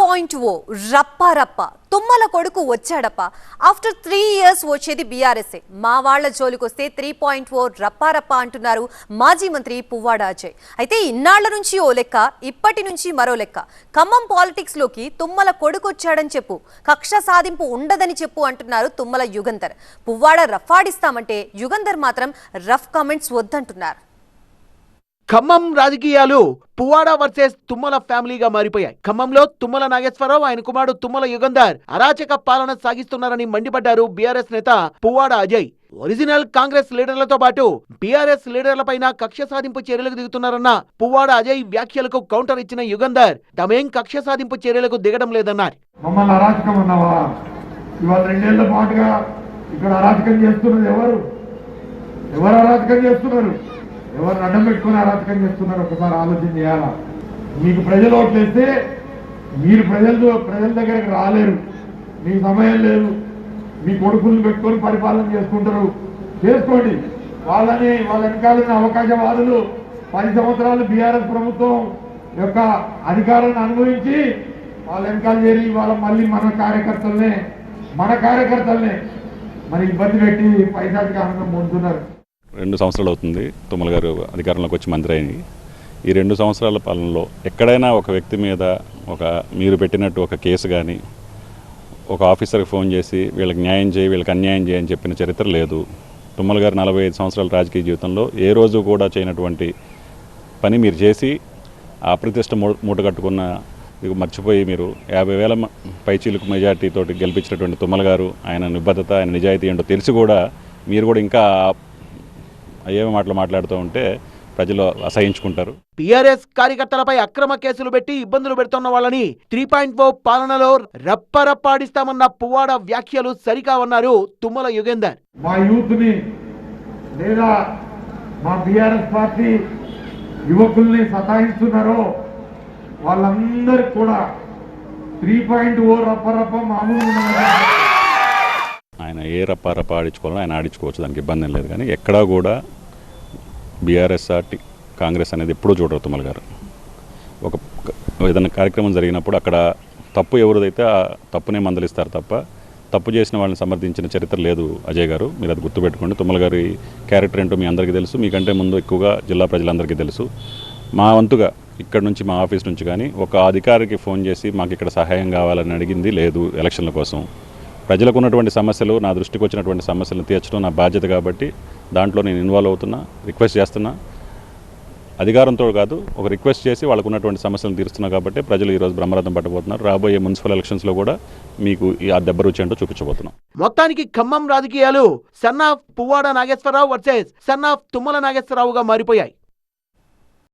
Point ఓ oh, రప్ప రప్ప. తుమ్మల కొడుకు వచ్చాడప్ప. ఆఫ్టర్ త్రీ ఇయర్స్ వచ్చేది బీఆర్ఎస్ఏ మా వాళ్ళ జోలికొస్తే త్రీ పాయింట్ ఓ రప్ప రప్ప అంటున్నారు మాజీ మంత్రి పువ్వాడ అజయ్. అయితే ఇన్నాళ్ళ నుంచి ఓ లెక్క ఇప్పటి నుంచి మరో లెక్క. ఖమ్మం పాలిటిక్స్లోకి తుమ్మల కొడుకు వచ్చాడని చెప్పు. కక్ష సాధింపు ఉండదని చెప్పు అంటున్నారు తుమ్మల యుగంధర్. పువ్వాడ రఫాడిస్తామంటే యుగంధర్ మాత్రం రఫ్ కామెంట్స్ వద్దంటున్నారు. ఖమ్మం రాజకీయాలు పువ్వాడ వర్సెస్ తుమ్మల ఫ్యామిలీగా మారిపోయాయి. ఖమ్మంలో తుమ్మల నాగేశ్వరరావు ఆయన కుమారుడు తుమ్మల యుగంధర్ అరాచక పాలన సాగిస్తున్నారని మండిపడ్డారు బీఆర్ఎస్ నేత పువ్వాడ అజయ్. ఒరిజినల్ కాంగ్రెస్ లీడర్లతో పాటు బీఆర్ఎస్ లీడర్లపైన కక్ష సాధింపు చర్యలకు దిగుతున్నారన్న పువ్వాడ అజయ్ వ్యాఖ్యలకు కౌంటర్ ఇచ్చిన యుగంధర్ తమేం కక్ష సాధింపు చర్యలకు దిగడం లేదన్నారు. మమ్మల్ని అరాచకం అన్నావా? ఇవాళ రెండేళ్ళ పాటుగా ఇక్కడ అరాచకం చేస్తున్నది ఎవరు? ఎవరు అరాచకం చేస్తున్నారు? ఎవరు అడ్డం పెట్టుకుని అరాచకం చేస్తున్నారు ఒకసారి ఆలోచన చేయాలా? మీకు ప్రజలు ఓట్లేస్తే మీరు ప్రజలు ప్రజల దగ్గరకు రాలేరు. మీకు సమయం లేదు. మీ కొడుకులను పెట్టుకొని పరిపాలన చేసుకుంటారు. చేసుకోండి. వాళ్ళని వాళ్ళ వెనకాలని అవకాశవాదులు పది సంవత్సరాలు బీఆర్ఎస్ ప్రభుత్వం యొక్క అధికారాన్ని అనుభవించి వాళ్ళ వెనకాల చేరి వాళ్ళ మళ్ళీ మన కార్యకర్తలనే మన కార్యకర్తలనే మరి ఇబ్బంది పెట్టి పైసాటికి ఆనందం పొందుతున్నారు. రెండు సంవత్సరాలు అవుతుంది. తుమ్మల గారు అధికారంలోకి వచ్చి మంత్రి అయింది ఈ రెండు సంవత్సరాల పాలనలో ఎక్కడైనా ఒక వ్యక్తి మీద ఒక మీరు పెట్టినట్టు ఒక కేసు కానీ ఒక ఆఫీసర్కి ఫోన్ చేసి వీళ్ళకి న్యాయం చేయి వీళ్ళకి అన్యాయం చేయని చెప్పిన చరిత్ర లేదు. తుమ్మల గారు నలభై ఐదు సంవత్సరాల రాజకీయ జీవితంలో ఏ రోజు కూడా చేయనటువంటి పని మీరు చేసి ఆ ప్రతిష్ట మూ మూట కట్టుకున్న మర్చిపోయి మీరు యాభై వేల పైచీలకు మెజార్టీతో గెలిపించినటువంటి తుమ్మల గారు ఆయన నిబద్ధత ఆయన నిజాయితీ ఏంటో తెలిసి కూడా మీరు కూడా ఇంకా అయ్యే మాటలు మాట్లాడుతూ ఉంటే ప్రజలు అసహించుకుంటారు టీఆర్ఎస్ కార్యకర్తలపై అక్రమ కేసులు పెట్టి ఇబ్బందులు పెడుతున్న వాళ్ళని త్రీ పాయింట్ ఫోర్ పాలనలో రప్పరప్పాడిస్తామన్న పువ్వాడ వ్యాఖ్యలు సరికావన్నారు తుమ్మల యుగేందర్ మా యూత్ని లేదా మా బీఆర్ఎస్ పార్టీ యువకుల్ని సతాయిస్తున్నారో వాళ్ళందరికి కూడా త్రీ పాయింట్ ఓ రప్ప రప్ప మామూలు. ఆయన ఏ రప్పారప్ప ఆడించుకోవాలో ఆయన ఆడించుకోవచ్చు దానికి ఇబ్బంది లేదు. కానీ ఎక్కడా కూడా బీఆర్ఎస్ ఆర్టీ కాంగ్రెస్ అనేది ఎప్పుడూ చూడరు తుమ్మల గారు. ఒక ఏదైనా కార్యక్రమం జరిగినప్పుడు అక్కడ తప్పు ఎవరిదైతే ఆ తప్పునే మందలిస్తారు తప్ప తప్పు చేసిన వాళ్ళని సమర్థించిన చరిత్ర లేదు అజయ్ గారు. మీరు అది గుర్తుపెట్టుకోండి. తుమ్మల గారి క్యారెక్టర్ ఏంటో మీ అందరికీ తెలుసు. మీకంటే ముందు ఎక్కువగా జిల్లా ప్రజలందరికీ తెలుసు. మా వంతుగా ఇక్కడ నుంచి మా ఆఫీస్ నుంచి కానీ ఒక అధికారికి ఫోన్ చేసి మాకు ఇక్కడ సహాయం కావాలని అడిగింది లేదు ఎలక్షన్ల కోసం. ప్రజలకు ఉన్నటువంటి సమస్యలు నా దృష్టికి వచ్చినటువంటి సమస్యలను తీర్చడం నా బాధ్యత కాబట్టి దాంట్లో నేను ఇన్వాల్వ్ అవుతున్నా రిక్వెస్ట్ చేస్తున్నా. అధికారంతో కాదు ఒక రిక్వెస్ట్ చేసి వాళ్ళకు ఉన్నటువంటి సమస్యలను తీరుస్తున్నా కాబట్టి ప్రజలు ఈరోజు బ్రహ్మరథం పట్టబోతున్నారు. రాబోయే మున్సిపల్ ఎలక్షన్స్లో కూడా మీకు ఈ ఆ దెబ్బ రుచి ఏంటో చూపించబోతున్నాం. మొత్తానికి ఖమ్మం రాజకీయాలు son of Puvvada Nageswararao versus son of Tummala నాగేశ్వరరావుగా మారిపోయాయి.